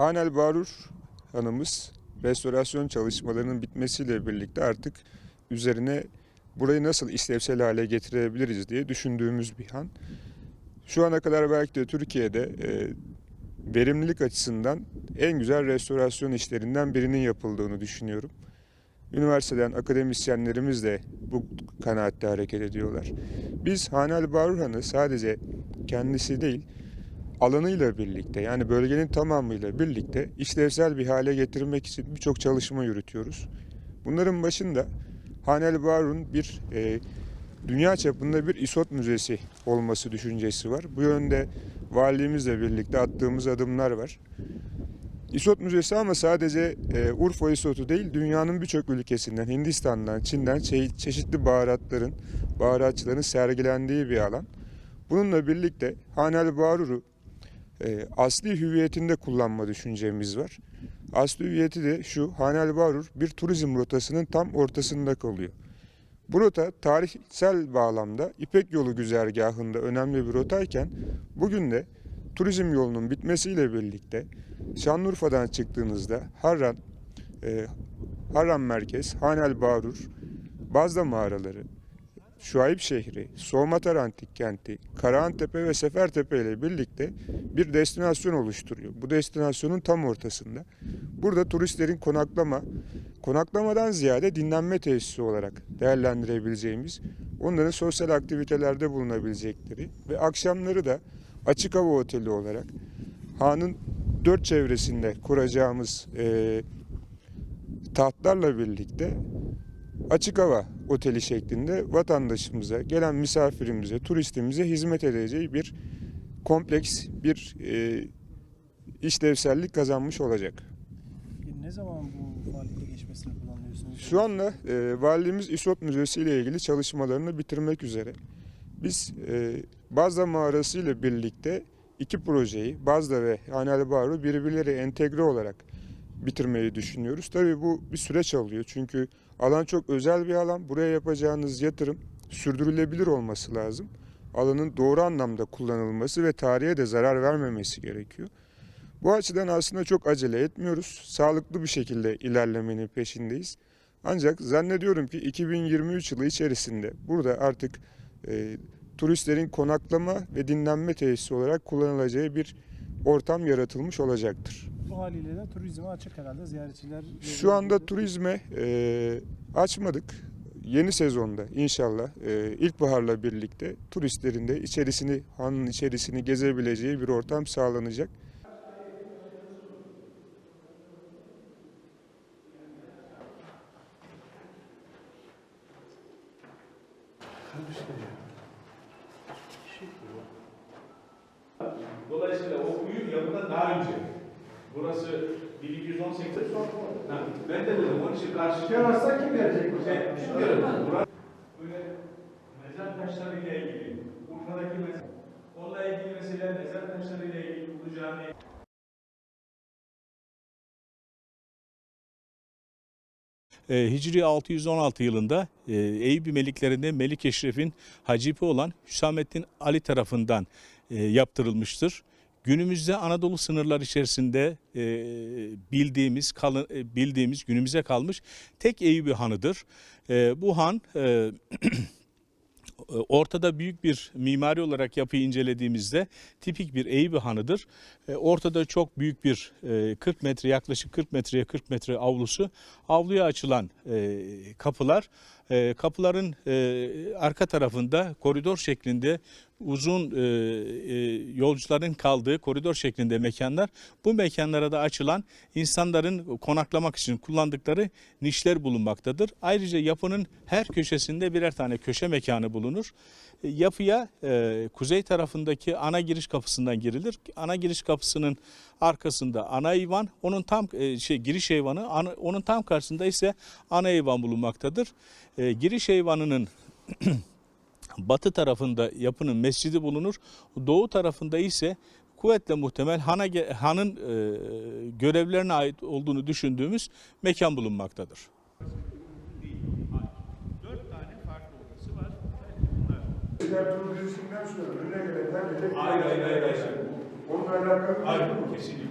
Hanel Barur hanımız restorasyon çalışmalarının bitmesiyle birlikte artık üzerine burayı nasıl işlevsel hale getirebiliriz diye düşündüğümüz bir han. Şu ana kadar belki de Türkiye'de e, verimlilik açısından en güzel restorasyon işlerinden birinin yapıldığını düşünüyorum. Üniversiteden akademisyenlerimiz de bu kanaatte hareket ediyorlar. Biz Hanel Barur Han'ı sadece kendisi değil, alanıyla birlikte yani bölgenin tamamıyla birlikte işlevsel bir hale getirmek için birçok çalışma yürütüyoruz. Bunların başında Hanel Barun bir e, dünya çapında bir İSOT müzesi olması düşüncesi var. Bu yönde valiliğimizle birlikte attığımız adımlar var. İSOT Müzesi ama sadece e, Urfa İSOT'u değil, dünyanın birçok ülkesinden, Hindistan'dan, Çin'den çe- çeşitli baharatların, baharatçıların sergilendiği bir alan. Bununla birlikte Hanel Barur'u e, asli hüviyetinde kullanma düşüncemiz var. Asli hüviyeti de şu, Hanel Barur bir turizm rotasının tam ortasında kalıyor. Bu rota tarihsel bağlamda İpek Yolu güzergahında önemli bir rotayken bugün de turizm yolunun bitmesiyle birlikte Şanlıurfa'dan çıktığınızda Harran, e, Harran Merkez, Hanel Barur, Bazda mağaraları, Şuayb şehri, Soğumatar Antik Kenti, Karahantepe ve Sefertepe ile birlikte bir destinasyon oluşturuyor. Bu destinasyonun tam ortasında. Burada turistlerin konaklama, konaklamadan ziyade dinlenme tesisi olarak değerlendirebileceğimiz, onların sosyal aktivitelerde bulunabilecekleri ve akşamları da açık hava oteli olarak Han'ın dört çevresinde kuracağımız eee tahtlarla birlikte açık hava oteli şeklinde vatandaşımıza, gelen misafirimize, turistimize hizmet edeceği bir kompleks, bir e, işlevsellik kazanmış olacak. Ne zaman bu faaliyete geçmesini planlıyorsunuz? Şu anda e, valiliğimiz İSOT Müzesi ile ilgili çalışmalarını bitirmek üzere. Biz e, Bazda Mağarası ile birlikte iki projeyi, Bazda ve Hanel Baru birbirleri entegre olarak bitirmeyi düşünüyoruz. Tabii bu bir süreç alıyor çünkü alan çok özel bir alan. Buraya yapacağınız yatırım sürdürülebilir olması lazım. Alanın doğru anlamda kullanılması ve tarihe de zarar vermemesi gerekiyor. Bu açıdan aslında çok acele etmiyoruz. Sağlıklı bir şekilde ilerlemenin peşindeyiz. Ancak zannediyorum ki 2023 yılı içerisinde burada artık e, turistlerin konaklama ve dinlenme tesisi olarak kullanılacağı bir ortam yaratılmış olacaktır. Bu haliyle de turizme açık herhalde ziyaretçiler. Şu anda turizme e, açmadık. Yeni sezonda inşallah e, ilkbaharla birlikte turistlerin de içerisini, hanın içerisini gezebileceği bir ortam sağlanacak. Dolayısıyla o büyük yapıda daha önce. Burası 1218. Ha, ben de dedim onun için karşı Çıkamazsa kim verecek Şey, sefer? bilmiyorum. Burası böyle mezar taşlarıyla ilgili, Urfa'daki mezar, onunla ilgili mesela mezar taşlarıyla ilgili Ulu Cami E, Hicri 616 yılında e, Eyüp Meliklerinde Melik Eşref'in hacipi olan Hüsamettin Ali tarafından yaptırılmıştır. Günümüzde Anadolu sınırlar içerisinde e, bildiğimiz e, bildiğimiz günümüze kalmış tek Eyüp'ü hanıdır. E, bu han e, ortada büyük bir mimari olarak yapıyı incelediğimizde tipik bir Eyüp hanıdır. E, Ortada çok büyük bir e, 40 metre yaklaşık 40 metreye 40 metre avlusu. Avluya açılan e, kapılar e, kapıların e, arka tarafında koridor şeklinde uzun e, e, yolcuların kaldığı koridor şeklinde mekanlar. Bu mekanlara da açılan insanların konaklamak için kullandıkları nişler bulunmaktadır. Ayrıca yapının her köşesinde birer tane köşe mekanı bulunur. E, Yapıya e, kuzey tarafındaki ana giriş kapısından girilir. Ana giriş kapısının arkasında ana eyvan, onun tam e, şey giriş eyvanı, ana- onun tam karşısında ise ana eyvan bulunmaktadır. E, giriş eyvanının batı tarafında yapının mescidi bulunur. Doğu tarafında ise kuvvetle muhtemel hana, hanın e, görevlerine ait olduğunu düşündüğümüz mekan bulunmaktadır. Hayır, hayır, hayır. Onunla alakalı Hayır, kesinlikle.